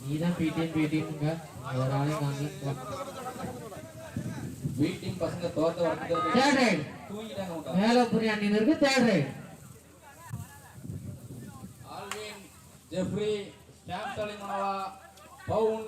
நீதான் பிடிஎம்ங்க ஒரு ஆளையும் வாங்கி வீட்டின் பசங்க தோட்ட வளர்த்து தேர்ட் ரைட் அணியில் இருக்கு third raid Alvin Jeffrey stop தலைமனவா பவுன்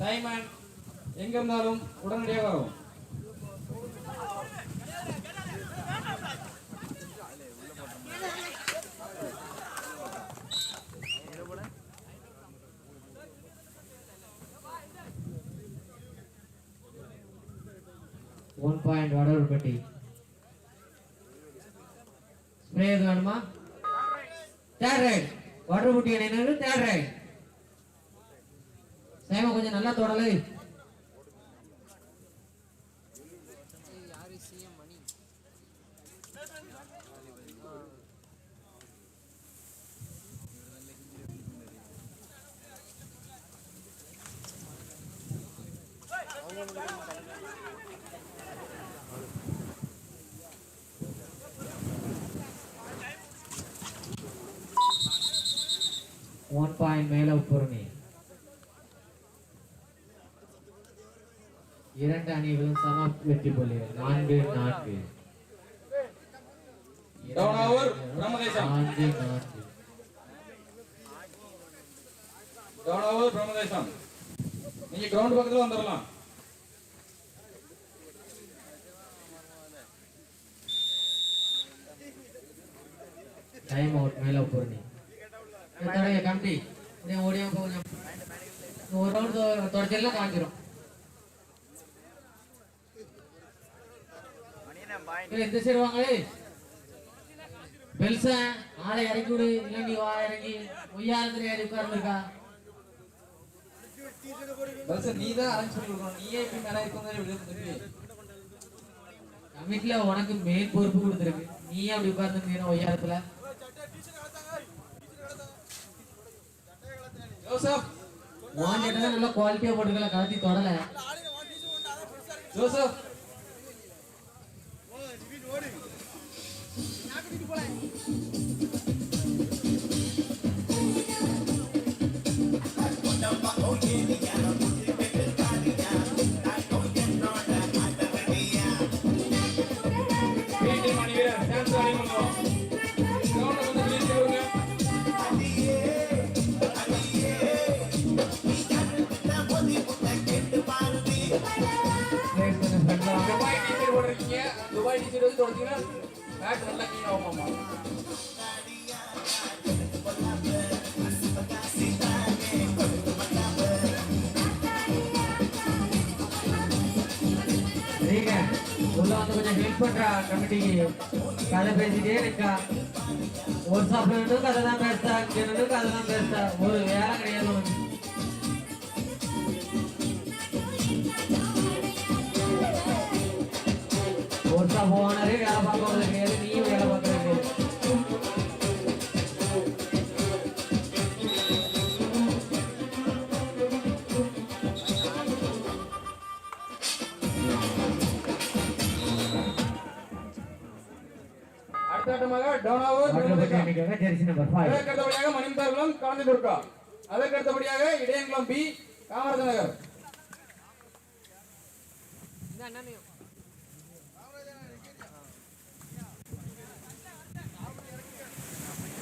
சைமன் எங்க இருந்தாலும் உடனடியாக வரும். ஒன் பாயிண்ட் வடவர்பட்டி ஸ்ப்ரே எது வேணுமா? தேர்ட் ரைட் வடவர்பட்டி அணியினர் தேர்ட் ரைட் சேம கொஞ்சம் நல்லா தொடலை. ஒன் பாயிண்ட் மேல உப்புரணி இரண்டு அணிகளும் சம வெற்றி புள்ளிகள். நான்கு நான்கு. நான்கு நான்கு. கவனாவூர் பிரம்மதேசம் நீங்க கிரவுண்ட் பக்கத்துல வந்துடலாம் டைம் அவுட் மேல உப்புரணி கம்பி கொஞ்சம் ஓடியா கொஞ்சம் ஒரு ரவுண்ட் காஞ்சிரும் ஏய், இந்த சைடு வாங்க ஏய். பெல்சா ஆளை இறக்கி விடு இல்லை நீ வா இறங்கி ஒய்யாரத்துல ஏறி உட்கார்ந்துருக்கா பஸ் நீ தான் அரேஞ்ச் பண்ணி கொடுக்கணும் நீயே இப்படி மேல இருக்கவங்க கமிட்டில உனக்கு மெயின் பொறுப்பு கொடுத்துருக்கு நீ அப்படி உட்கார்ந்து ஒய்யாரத்துல தான் நல்லா குவாலிட்டியா போட்டுக்கலாம் கலத்தி தொடல. ஜோசப் வீட்டில் துபாய் டீச்சர் தொடச்சிங்கன்னா பேட் நல்லா க்ளீன் ஆகுமாமா உள்ள வந்து கொஞ்சம் ஹெல்ப் பண்றா கமிட்டிக்கு கதை பேசிட்டே இருக்கா. ஒரு சாப்பிட்டு கதை தான் பேசுறா கிணறு கதை தான் பேசுறா. ஒரு வேலை கிடையாது உனக்கு. சாப் ஓனரே வேலை பார்க்கறது கிடையாது நீயும் வேலை பார்க்கறது மணிமுத்தார்குளம் கலந்து துர்கா அதற்கு அடுத்தபடியாக இடையங்குளம் பி காமராஜர் நகர்.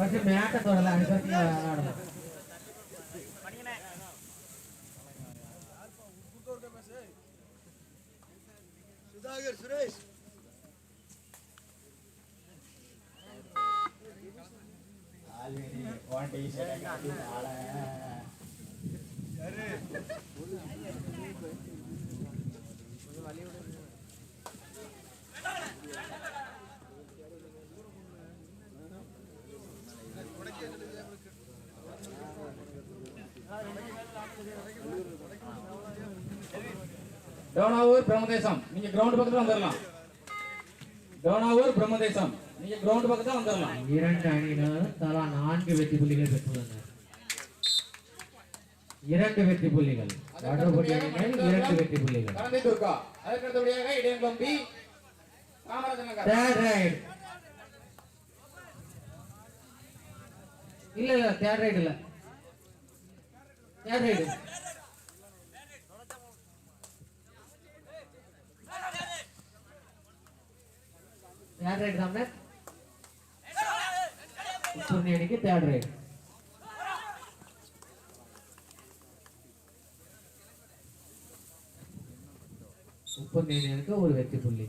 പക്ഷെ മേട്ടത്തോടല്ല അനുഭവത്തിൽ സുധാകർ സുരേഷ് അരെ വലിയ டோனாவூர் பிரம்மதேசம். நீங்க கிரவுண்ட் பக்கத்துல வந்துடலாம் டோனாவூர் பிரம்மதேசம். நீங்க கிரவுண்ட் பக்கத்துல வந்துடலாம் இரண்டு அணியினரும் தலா நான்கு வெற்றி புள்ளிகள் பெற்றுள்ளனர். இரண்டு வெற்றி புள்ளிகள். அணியினர் இரண்டு வெற்றி புள்ளிகள். கலந்தை துர்கா அதற்கு அடுத்தபடியாக இடையங்குளம் பி காமராஜர் நகர் ரைட் இல்ல இல்ல தேர்ட் ரைடு இல்ல. தேர்ட் ரைடு தேர்ட் ரைடு தான் உப்பு அடிக்கு தேர்ட் ரைடு ஒரு வெற்றி புள்ளி.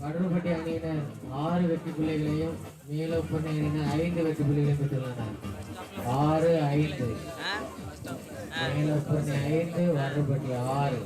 வடறுபட்டி அணியினர் ஆறு வெற்றி புள்ளிகளையும் மேலோப்பண்ண அணியினர் ஐந்து வெற்றி புள்ளிகளையும் பெற்றுள்ளனர். ஆறு ஐந்து. ஐந்து வடறுபட்டி ஆறு.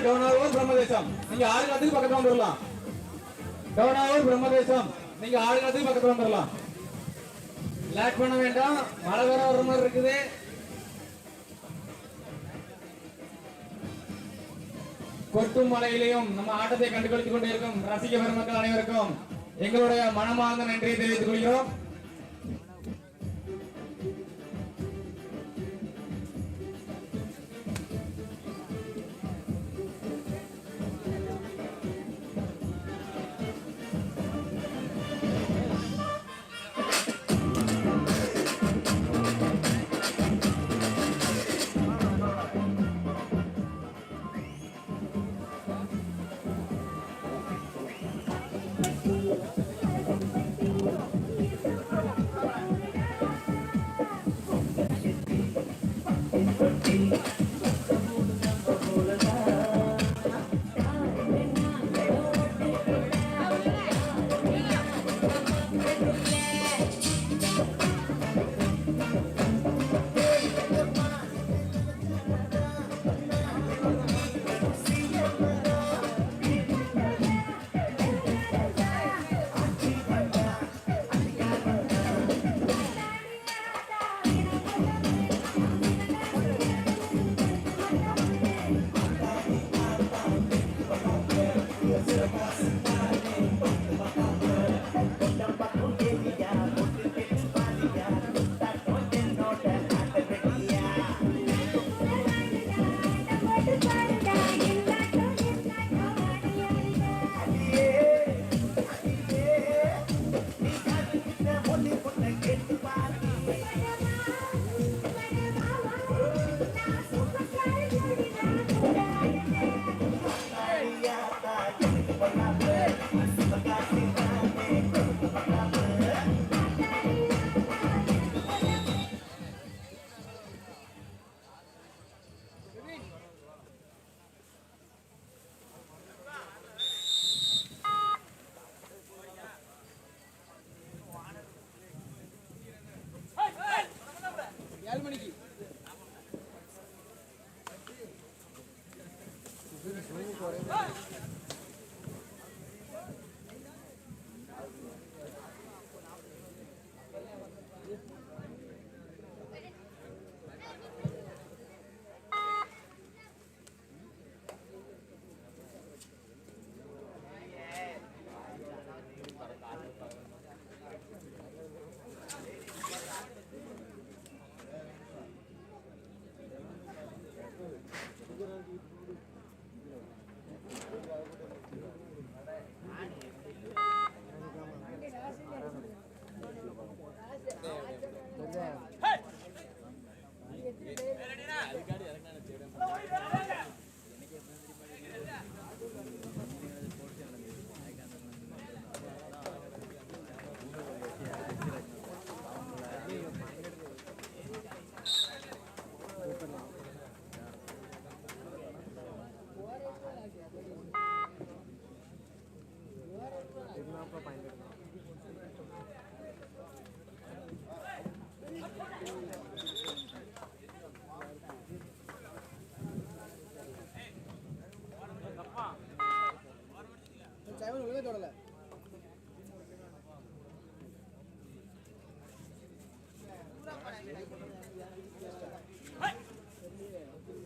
அடுத்த ஆட்டமாக பிரம்மதேசம். நீங்க ஆறு காலத்துக்கு பக்கத்துல வந்துடலாம் டோனாவூர் பிரம்மதேசம். நீங்க ஆறு காலத்துக்கு பக்கத்துல வந்துடலாம் லேக் பண்ண வேண்டாம். மழை வர வர மாதிரி இருக்குது. கொட்டும் மலையிலையும் நம்ம ஆட்டத்தை கண்டுகளித்துக் கொண்டிருக்கும் ரசிக பெருமக்கள் அனைவருக்கும் எங்களுடைய மனமார்ந்த நன்றியை தெரிவித்துக் கொள்கிறோம்.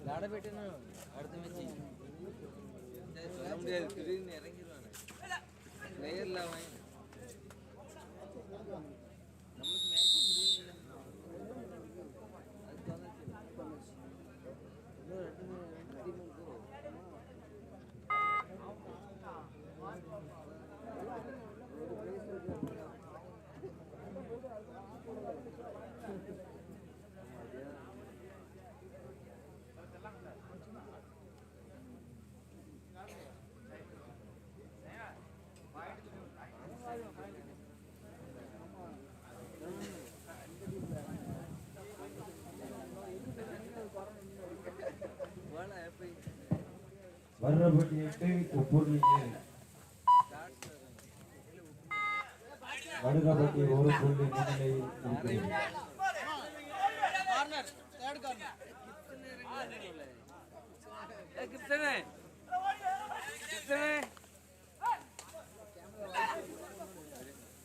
அடுத்த மேட்ச் சொல்ல முடியாது திடீர்னு இறங்கிடுவானு பிளேயர்ல அவன் நம்மளுக்கு மேட்ச் முடியல அதுக்கு வந்து இன்னும் ரெண்டு மூணு ரெண்டு டீம் இருக்கும் ஒரு பிளேஸ் இருக்கு போனா எப்படி வர்றபட்டி எட்டு வடுகப்பட்டி ஒரு புள்ளி முன்னிலையில் இருக்கிறது.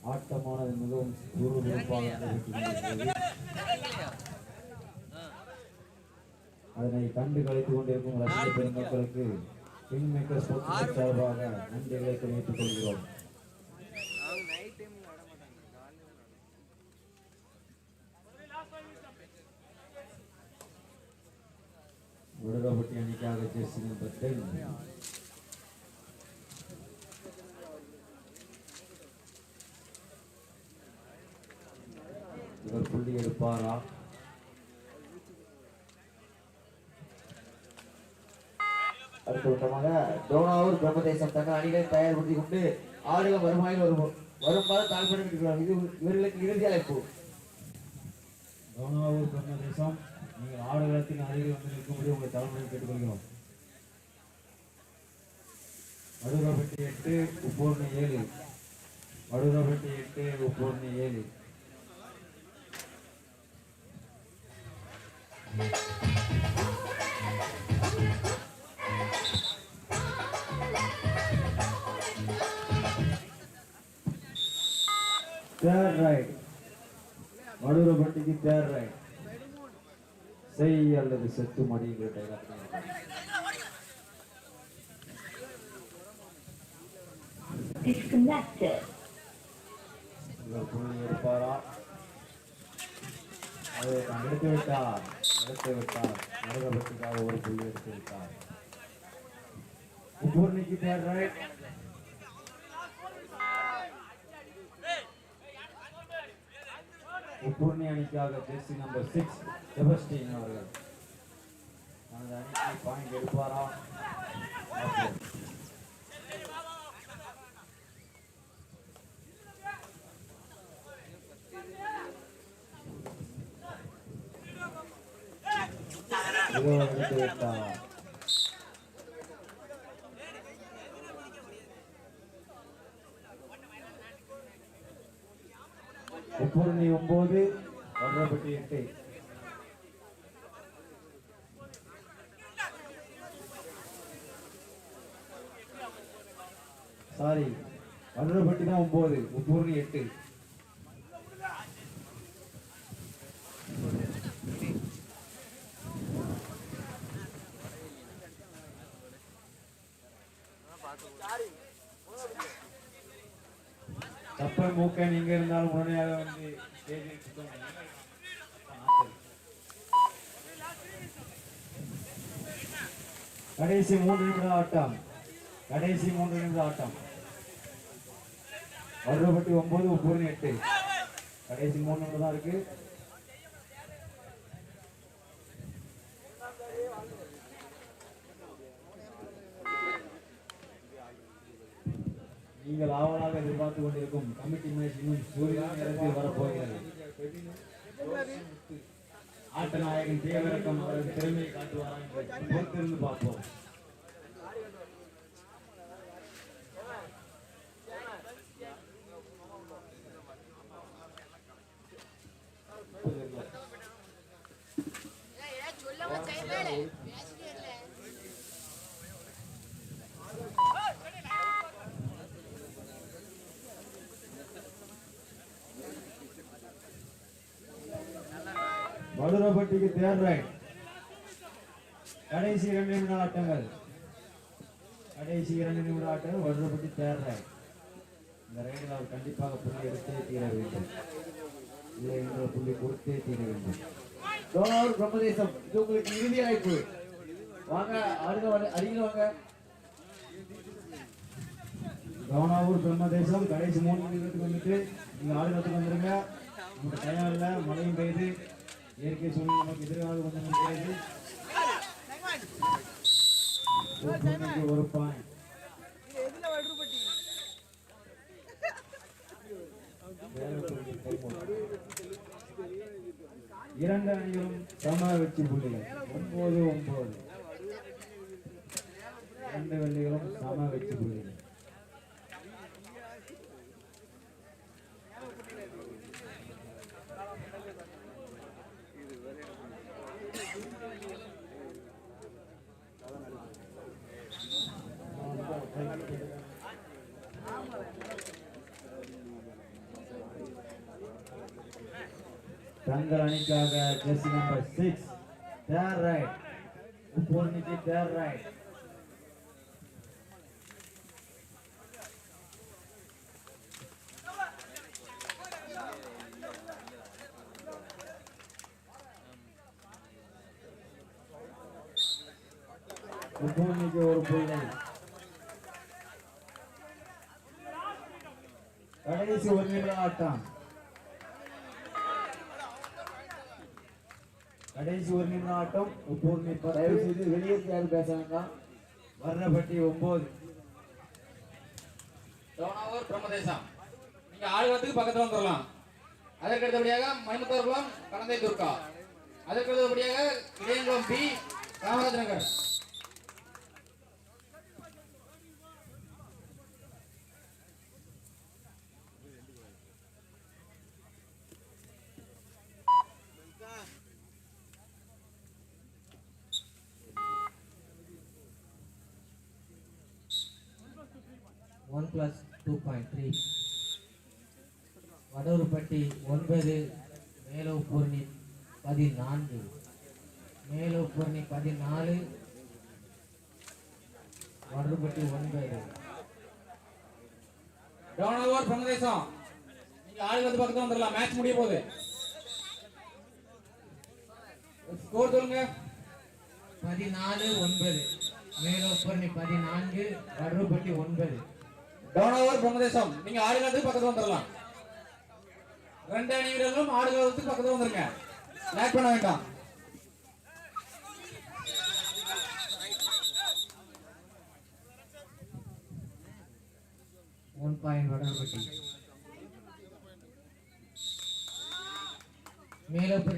ஆட்டமானது மிகவும் சுறுசுறுப்பாக அதனை கண்டு கழித்துக் கொண்டிருக்கும் ரசிக பெருமக்களுக்கு கிங் மேக்கர் ஸ்போர்ட்ஸ் சார்பாக நன்றிகளை தெரிவித்துக் கொள்கிறோம். அவங்க அணிக்காக ஜெர்சி நம்பர் டென் இவர் புள்ளி எடுப்பாரா? அடுத்தவட்டமாக டோனாவூர் பிரம்மதேசம் தங்கள் அணிகளை தயார்படுத்திக் கொண்டு ஆடுகள் வருமாயில் வரும் வருமாறு தாழ்படுகிறார் இது இவர்களுக்கு இறுதி அழைப்பு. கவுனாவூர் பிரம்மதேசம் நீங்கள் ஆடுகளத்தின் அருகில் வந்து நிற்கும்படி உங்களை தலைமுறை கேட்டுக்கொள்கிறோம். வடுகப்பட்டி எட்டு உப்பூர்ணி ஏழு. வடுகப்பட்டி எட்டு உப்பூர்ணி ஏழு. தேர்ட் ரைட் வடுகப்பட்டிக்கு தேர்ட் ரைட் செய் அல்லது செத்து மடிங்கிற டைலாக் disconnected. இவர் புள்ளி எடுப்பாரா? அதை எடுத்து விட்டார் எடுத்து விட்டார் வடுகப்பட்டிக்காக ஒரு புள்ளி எடுத்து விட்டார் தேர்ட் ரைட் உப்பூர்ணி அணிக்காக ஜெர்சி நம்பர் சிக்ஸ் செபஸ்டின் அவர்கள். தனது அணிக்கு பாயிண்ட் எடுப்பாரா? இதோ எடுத்து விட்டார் உப்பூர்ணி ஒன்பது ஒன்றப்பட்டி எட்டு. சாரி வர்றப்பட்டி தான் ஒன்பது உப்பூர்ணி எட்டு கப்பல் மூக்க நீங்க இருந்தாலும் உடனடியாக வந்து ஸ்டேஜில் சுத்தம் பண்ணுங்க. கடைசி மூன்று நிமிட ஆட்டம். கடைசி மூன்று நிமிட ஆட்டம். வர்றப்பட்டி ஒன்பது பூர்ணி எட்டு. கடைசி மூணு நிமிடம் தான் இருக்கு. நீங்கள் ஆவலாக எதிர்பார்த்து கொண்டிருக்கும் கமிட்டி மேட்ச் இன்னும் சூரிய நேரத்தில் வரப்போகிறது. ஆட்ட நாயகன் தேவரக்கம் அவரது திறமையை காட்டுவாரா என்று பொறுத்திருந்து பார்ப்போம். வடுரப்பட்டிக்கு தேர்றேன் கடைசி இரண்டு நிமிட ஆட்டங்கள். கடைசி இரண்டு நிமிட ஆட்டங்கள் வடுரப்பட்டி தேர்றேன் இந்த ரைடில் அவர் கண்டிப்பாக புள்ளி எடுத்தே தீர வேண்டும். இல்லை என்ற புள்ளி கொடுத்தே தீர வேண்டும். டோனாவூர் பிரம்மதேசம். இது உங்களுக்கு இறுதி அழைப்பு. வாங்க ஆடுங்க அருகில் வாங்க. கவனாவூர் பிரம்மதேசம் கடைசி மூணு நிமிடத்துக்கு வந்துட்டு நீங்க ஆடுகளத்துக்கு வந்துருங்க. நமக்கு டயம் இல்லை மழையும் பெய்யுது. இயற்கை சூழ்நிலை நமக்கு எதிர்காலம் கொஞ்சம் கிடையாது ஒரு பாயிண்ட் எதுல வடுபட்டி இரண்டு அணிகளும் சம வெற்றி புள்ளிகள் ஒன்பது ஒன்பது. இரண்டு வெள்ளிகளும் சம வெற்றி புள்ளிகள் தங்கள் அணிக்காக jersey number six third raid உப்பூர்ணிக்கு third raid உப்பூர்ணிக்கு ஒரு புள்ளி. கடைசி ஒரு நிமிட ஆட்டம். கடைசி ஒரு நிமிடம் ஆட்டம். உப்பூர்ணி தயவு பத்து செய்து வெளியேற்றி யாரும் பேச வேண்டாம். வர்ணப்பட்டி ஒன்பது டோனாவூர் பிரம்மதேசம். நீங்க ஆளுநத்துக்கு பக்கத்துல வந்துடலாம் அதற்கு அடுத்தபடியாக மணிமுத்தூர்குளம் கலந்தை துர்கா. அதற்கு அடுத்தபடியாக Idayankulam B Kamaraj Nagar. One plus two point three Vadurpatti ஒன்பது மேலூப்பூர்ணி பதினான்கு. மேலூப்பூர்ணி பதினாலு வடூர்பட்டி ஒன்பது. டோனாவூர் பிரம்மதேசம் நீங்க ஆளுநத்து பக்கத்துல வந்துடலாம். மேட்ச் முடிய போகுது. ஸ்கோர் சொல்லுங்க. பதினாலு ஒன்பது. மேலூப்பூர்ணி பதினான்கு வடூர்பட்டி ஒன்பது. டோனாவூர் பிரம்மதேசம் நீங்க ஆடுகளத்துக்கு பக்கத்துல வந்துடலாம் ரெண்டு அணி வீரர்களும் ஆடுகளத்துக்கு பக்கத்துல வந்துருங்க. லேக் பண்ண வேண்டாம். One point Vadapatti மேலூப்பூர்ணி